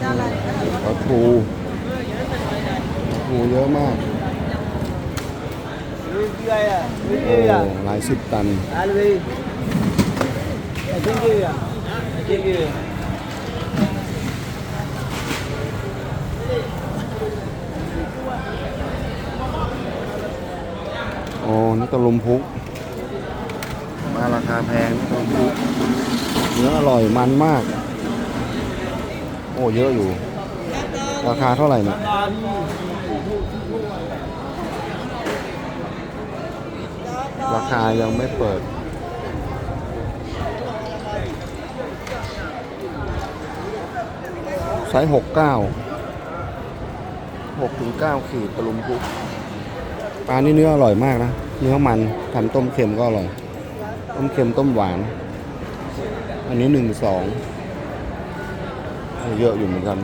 ปลาทูปลาทูเยอะมาก Lui kia à, lui โอ้ kia à. หลายสิบตัน À lui. Ở trên kia à. Ở trên kia. โอ้นี่ตะลุมพุก มาราคาแพงตะลุมพุก เนื้ออร่อยมันมากโอ้เยอะอยู่ ราคาเท่าไหร่เนี่ยราคายังไม่เปิด ไซส์หกเก้าหกถึงเก้าขีดตะลุมพุกปลานี่เนื้ออร่อยมากนะ เนื้อมันทำต้มเค็มก็อร่อย ต้มเค็มต้มหวาน อันนี้หนึ่งสอง เยอะอยู่เหมือนกัน